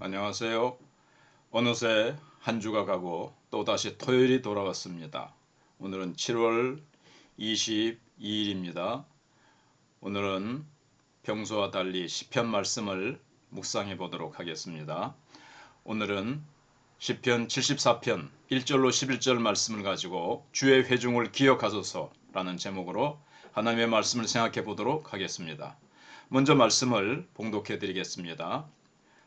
안녕하세요. 어느새 한 주가 가고 또다시 토요일이 돌아왔습니다. 오늘은 7월 22일입니다. 오늘은 평소와 달리 시편 말씀을 묵상해 보도록 하겠습니다. 오늘은 시편 74편 1절로 11절 말씀을 가지고 주의 회중을 기억하소서라는 제목으로 하나님의 말씀을 생각해 보도록 하겠습니다. 먼저 말씀을 봉독해 드리겠습니다.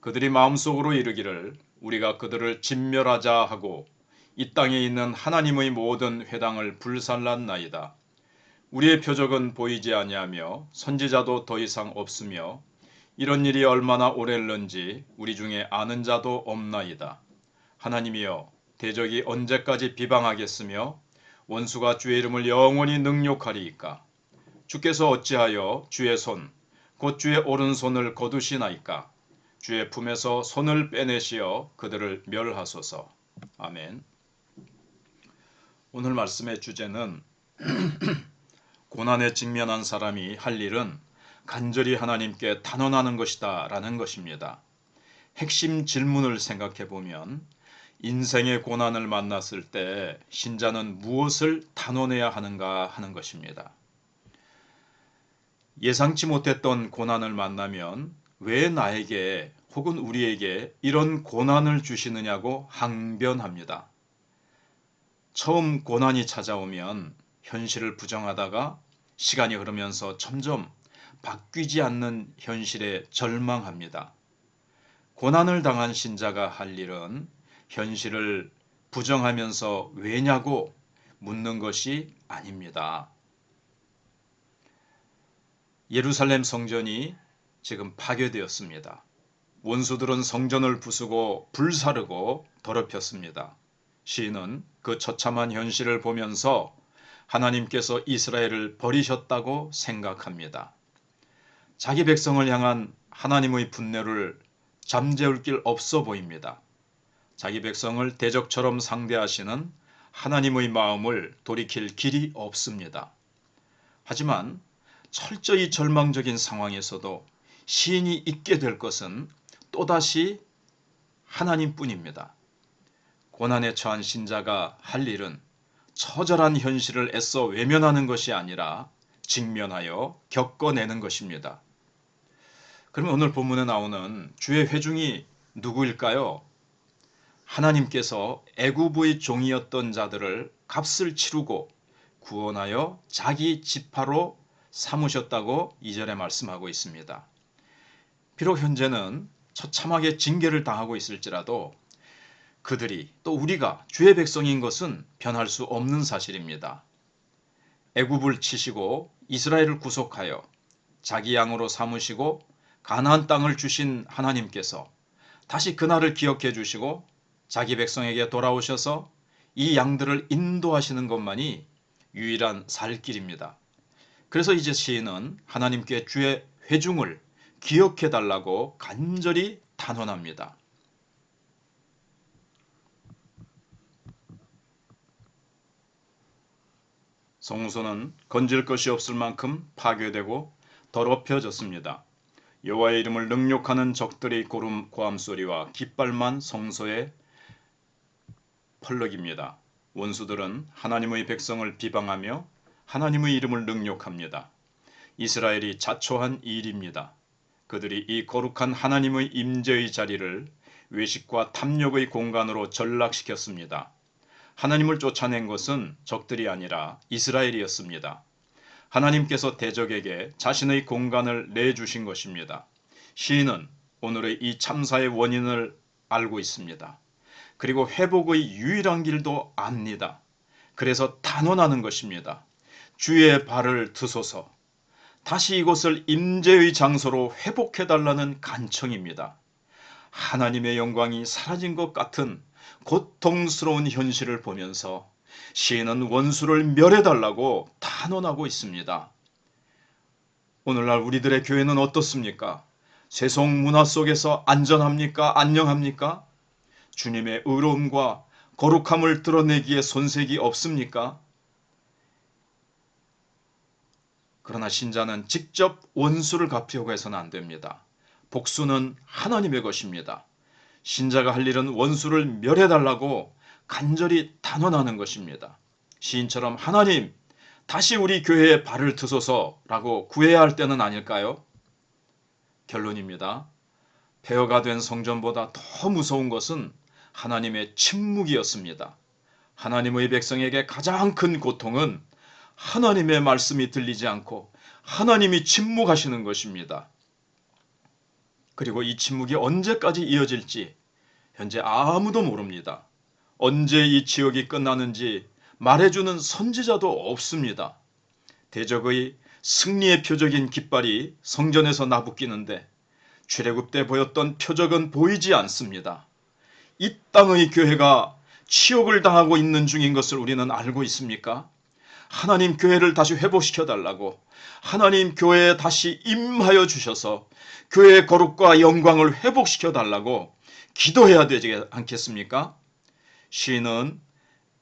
그들이 마음속으로 이르기를 우리가 그들을 진멸하자 하고 이 땅에 있는 하나님의 모든 회당을 불살랐나이다. 우리의 표적은 보이지 아니하며 선지자도 더 이상 없으며 이런 일이 얼마나 오래일는지 우리 중에 아는 자도 없나이다. 하나님이여 대적이 언제까지 비방하겠으며 원수가 주의 이름을 영원히 능욕하리이까 주께서 어찌하여 주의 손 곧 주의 오른손을 거두시나이까 주의 품에서 손을 빼내시어 그들을 멸하소서. 아멘. 오늘 말씀의 주제는 고난에 직면한 사람이 할 일은 간절히 하나님께 단언하는 것이다 라는 것입니다. 핵심 질문을 생각해 보면 인생의 고난을 만났을 때 신자는 무엇을 단언해야 하는가 하는 것입니다. 예상치 못했던 고난을 만나면 왜 나에게 혹은 우리에게 이런 고난을 주시느냐고 항변합니다. 처음 고난이 찾아오면 현실을 부정하다가 시간이 흐르면서 점점 바뀌지 않는 현실에 절망합니다. 고난을 당한 신자가 할 일은 현실을 부정하면서 왜냐고 묻는 것이 아닙니다. 예루살렘 성전이 지금 파괴되었습니다. 원수들은 성전을 부수고 불사르고 더럽혔습니다. 시인은 그 처참한 현실을 보면서 하나님께서 이스라엘을 버리셨다고 생각합니다. 자기 백성을 향한 하나님의 분노를 잠재울 길 없어 보입니다. 자기 백성을 대적처럼 상대하시는 하나님의 마음을 돌이킬 길이 없습니다. 하지만 철저히 절망적인 상황에서도 시인이 있게 될 것은 또다시 하나님뿐입니다. 고난에 처한 신자가 할 일은 처절한 현실을 애써 외면하는 것이 아니라 직면하여 겪어내는 것입니다. 그러면 오늘 본문에 나오는 주의 회중이 누구일까요? 하나님께서 애구부의 종이었던 자들을 값을 치르고 구원하여 자기 지파로 삼으셨다고 이절에 말씀하고 있습니다. 비록 현재는 처참하게 징계를 당하고 있을지라도 그들이 또 우리가 주의 백성인 것은 변할 수 없는 사실입니다. 애굽을 치시고 이스라엘을 구속하여 자기 양으로 삼으시고 가나안 땅을 주신 하나님께서 다시 그날을 기억해 주시고 자기 백성에게 돌아오셔서 이 양들을 인도하시는 것만이 유일한 살 길입니다. 그래서 이제 시인은 하나님께 주의 회중을 기억해 달라고 간절히 단언합니다. 성소는 건질 것이 없을 만큼 파괴되고 더럽혀졌습니다. 여호와의 이름을 능욕하는 적들의 고름 고함 소리와 깃발만 성소에 펄럭입니다. 원수들은 하나님의 백성을 비방하며 하나님의 이름을 능욕합니다. 이스라엘이 자초한 일입니다. 그들이 이 거룩한 하나님의 임재의 자리를 외식과 탐욕의 공간으로 전락시켰습니다. 하나님을 쫓아낸 것은 적들이 아니라 이스라엘이었습니다. 하나님께서 대적에게 자신의 공간을 내주신 것입니다. 시인은 오늘의 이 참사의 원인을 알고 있습니다. 그리고 회복의 유일한 길도 압니다. 그래서 단언하는 것입니다. 주의 발을 드소서. 다시 이곳을 임재의 장소로 회복해 달라는 간청입니다. 하나님의 영광이 사라진 것 같은 고통스러운 현실을 보면서 시인은 원수를 멸해 달라고 단언하고 있습니다. 오늘날 우리들의 교회는 어떻습니까? 세속 문화 속에서 안전합니까? 안녕합니까? 주님의 의로움과 거룩함을 드러내기에 손색이 없습니까? 그러나 신자는 직접 원수를 갚으려고 해서는 안 됩니다. 복수는 하나님의 것입니다. 신자가 할 일은 원수를 멸해달라고 간절히 단언하는 것입니다. 시인처럼 하나님, 다시 우리 교회에 발을 드소서라고 구해야 할 때는 아닐까요? 결론입니다. 폐허가 된 성전보다 더 무서운 것은 하나님의 침묵이었습니다. 하나님의 백성에게 가장 큰 고통은 하나님의 말씀이 들리지 않고 하나님이 침묵하시는 것입니다. 그리고 이 침묵이 언제까지 이어질지 현재 아무도 모릅니다. 언제 이 지역이 끝나는지 말해주는 선지자도 없습니다. 대적의 승리의 표적인 깃발이 성전에서 나부끼는데 출애굽 때 보였던 표적은 보이지 않습니다. 이 땅의 교회가 치욕을 당하고 있는 중인 것을 우리는 알고 있습니까? 하나님 교회를 다시 회복시켜 달라고 하나님 교회에 다시 임하여 주셔서 교회의 거룩과 영광을 회복시켜 달라고 기도해야 되지 않겠습니까? 시인은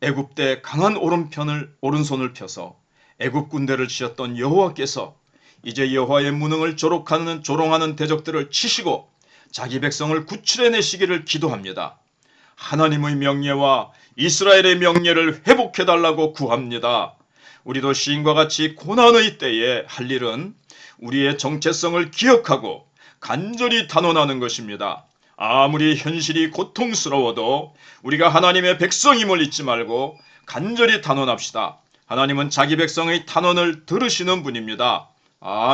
애굽 때 강한 오른편을 오른손을 펴서 애굽 군대를 치었던 여호와께서 이제 여호와의 무능을 조롱하는 조롱하는 대적들을 치시고 자기 백성을 구출해 내시기를 기도합니다. 하나님의 명예와 이스라엘의 명예를 회복해 달라고 구합니다. 우리도 시인과 같이 고난의 때에 할 일은 우리의 정체성을 기억하고 간절히 단언하는 것입니다. 아무리 현실이 고통스러워도 우리가 하나님의 백성임을 잊지 말고 간절히 단언합시다. 하나님은 자기 백성의 단언을 들으시는 분입니다. 아